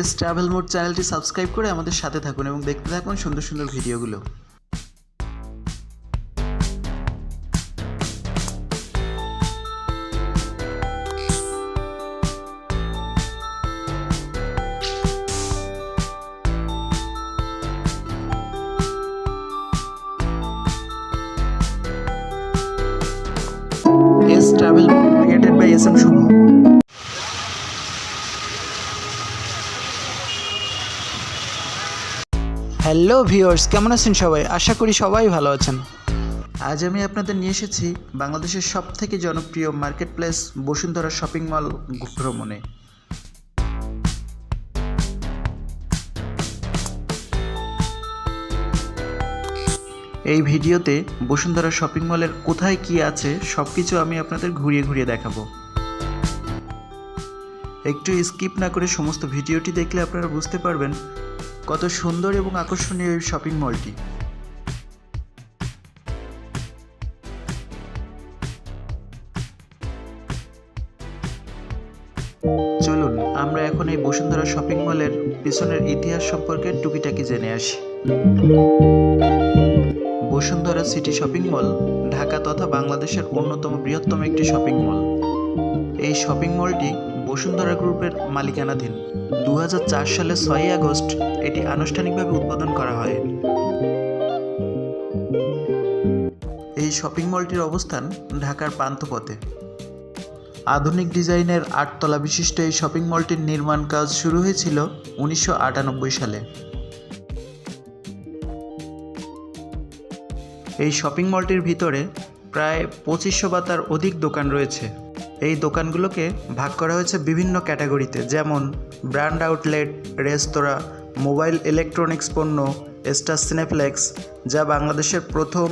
S travel mode চ্যানেলটি subscribe করে আমাদের সাথে থাকুন এবং দেখতে থাকুন সুন্দর সুন্দর ভিডিওগুলো। হ্যালো ভিউয়ার্স, কেমন আছেন সবাই? আশা করি সবাই ভালো আছেন। আজ আমি আপনাদের নিয়ে এসেছি বাংলাদেশের সব থেকে জনপ্রিয় market place Bashundhara shopping mall ভ্রমণে এই ভিডিওতে বসুন্ধরা শপিং মলের কোথায় কি আছে সব কিছু আমি আপনাদের ঘুরিয়ে ঘুরিয়ে দেখাবো। একটু স্কিপ না করে সমস্ত ভিডিওটি দেখলে আপনারা বুঝতে পারবেন কত সুন্দর এবং আকর্ষণীয় এই শপিং মলটি চলুন, আমরা এখন এই বসুন্ধরা শপিং মলের পিছনের ইতিহাস সম্পর্কে টুকিটাকি জেনে আসি। Bashundhara city shopping mall Dhaka তথা বাংলাদেশের অন্যতম বৃহত্তম একটি শপিং মল এই শপিং মলটি বসুন্ধরা গ্রুপের মালিকানাধীন। দু সালের ছয়ই আগস্ট এটি আনুষ্ঠানিকভাবে উদ্বোধন করা হয়। এই শপিং মলটির অবস্থান ঢাকার পান্থপথে। আধুনিক ডিজাইনের আটতলা বিশিষ্ট এই শপিং মলটির নির্মাণ কাজ শুরু হয়েছিল উনিশশো আটানব্বই সালে। এই শপিং মলটির ভিতরে প্রায় পঁচিশশো বা তার অধিক দোকান রয়েছে। এই দোকানগুলোকে ভাগ করা হয়েছে বিভিন্ন ক্যাটাগরিতে, যেমন brand outlet, restaurant mobile electronics পণ্য স্টার সিনেপ্লেক্স, যা বাংলাদেশের প্রথম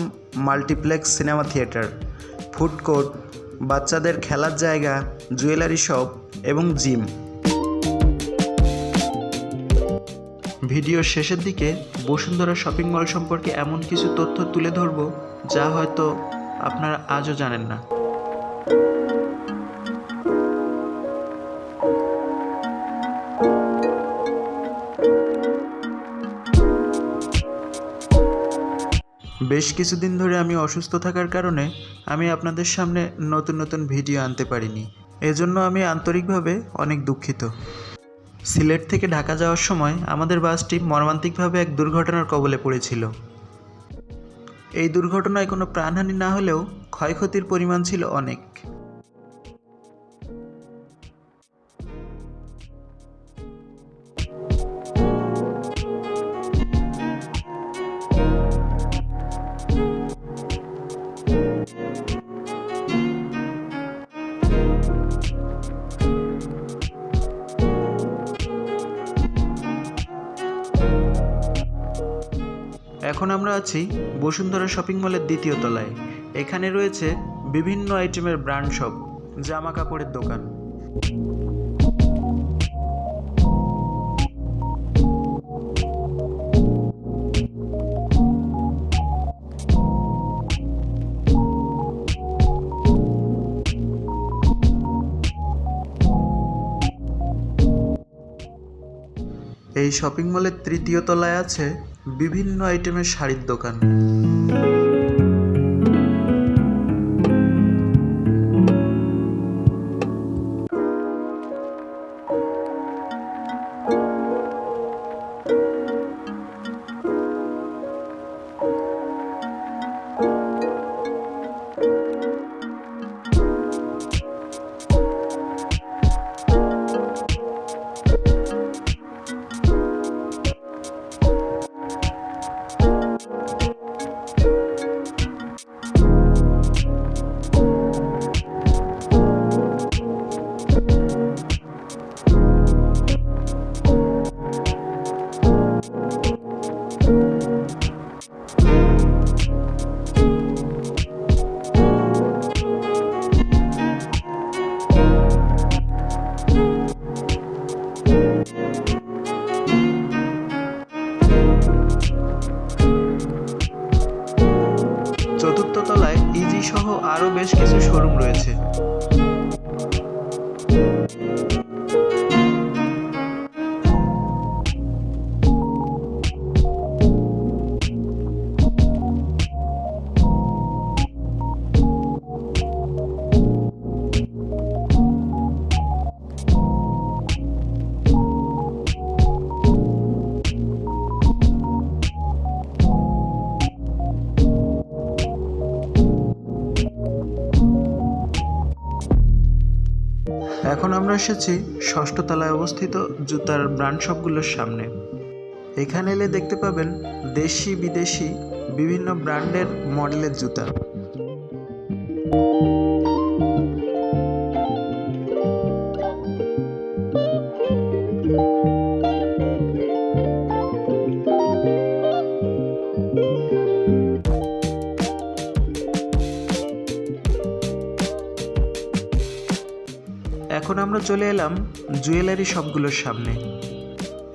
multiplex cinema theatre, food court, বাচ্চাদের খেলার জায়গা, জুয়েলারি শপ এবং জিম। ভিডিও শেষের দিকে বসুন্ধরা শপিং মল সম্পর্কে এমন কিছু তথ্য তুলে ধরব, যা হয়তো আপনারা আজও জানেন না। বেশ কিছুদিন ধরে আমি অসুস্থ থাকার কারণে আমি আপনাদের সামনে নতুন নতুন ভিডিও আনতে পারিনি। এজন্য আমি আন্তরিকভাবে অনেক দুঃখিত। সিলেট থেকে ঢাকা যাওয়ার সময় আমাদের বাসটি মর্মান্তিকভাবে এক দুর্ঘটনার কবলে পড়েছিল। এই দুর্ঘটনায় কোনো প্রাণহানি না হলেও ক্ষয়ক্ষতির পরিমাণ ছিল অনেক। এখন আমরা আছি বসুন্ধরা শপিং মলের দ্বিতীয় তলায়। এখানে রয়েছে বিভিন্ন আইটেমের ব্র্যান্ড শপ জামা কাপড়ের দোকান। এই শপিং মলের তৃতীয় তলায় আছে বিভিন্ন আইটেমের শাড়ির দোকান। চতুর্থ তলায় ইজি সহ আরও বেশ কিছু শোরুম রয়েছে। এখন আমরা এসেছি ষষ্ঠ তলায় অবস্থিত জুতার ব্র্যান্ড শপগুলোর সামনে। এখানে এলে দেখতে পাবেন দেশি বিদেশি বিভিন্ন ব্র্যান্ডের মডেলের জুতা। চলে এলাম জুয়েলারি শপগুলোর সামনে।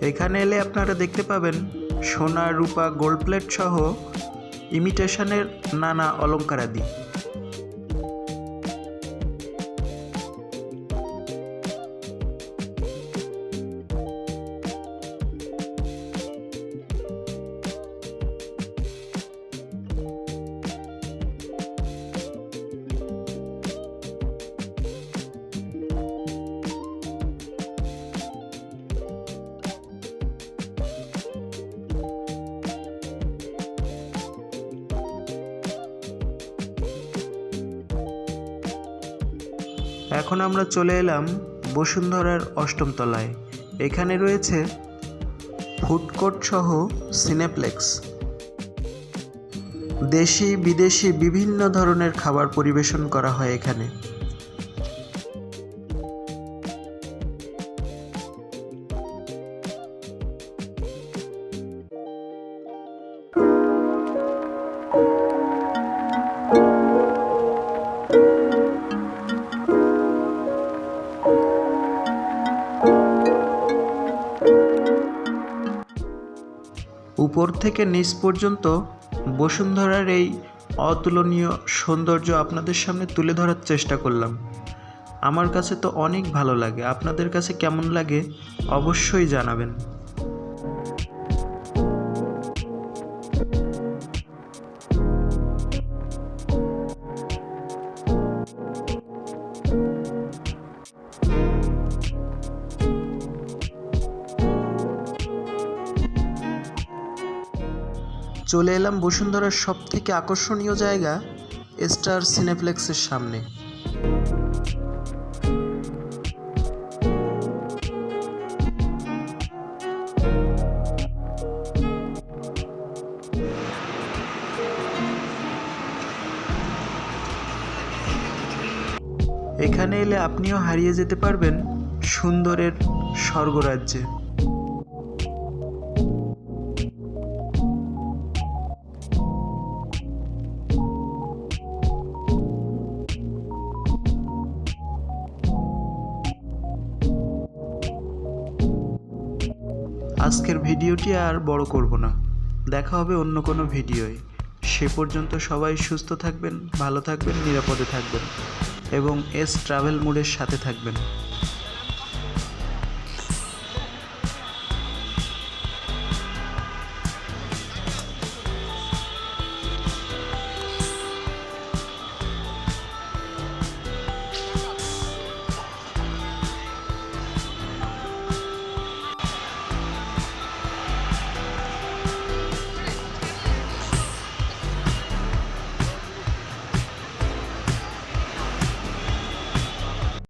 এখানে এলে আপনারা দেখতে পাবেন সোনা, রূপা, গোল্ড প্লেট সহ ইমিটেশনের নানা অলঙ্কারাদি। এখন আমরা চলে এলাম বসুন্ধরার অষ্টম তলায়। এখানে রয়েছে ফুডকোর্ট সহ সিনেপ্লেক্স। দেশি বিদেশি বিভিন্ন ধরনের খাবার পরিবেশন করা হয় এখানে। উপর থেকে নিচ পর্যন্ত বসুন্ধরার এই অতুলনীয় সৌন্দর্য আপনাদের সামনে তুলে ধরার চেষ্টা করলাম। আমার কাছে তো অনেক ভালো লাগে। আপনাদের কাছে কেমন লাগে অবশ্যই জানাবেন। চলে এলাম বসুন্ধরার সব থেকে আকর্ষণীয় জায়গা, স্টার সিনেপ্লেক্সের সামনে। এখানে এলে আপনিও হারিয়ে যেতে পারবেন সুন্দরের স্বর্গরাজ্যে। আজকের ভিডিওটি আর বড় করব না। দেখা হবে অন্য কোনো ভিডিওয়। সে পর্যন্ত সবাই সুস্থ থাকবেন, ভালো থাকবেন, নিরাপদে থাকবেন এবং এস ট্রাভেল মুডের সাথে থাকবেন।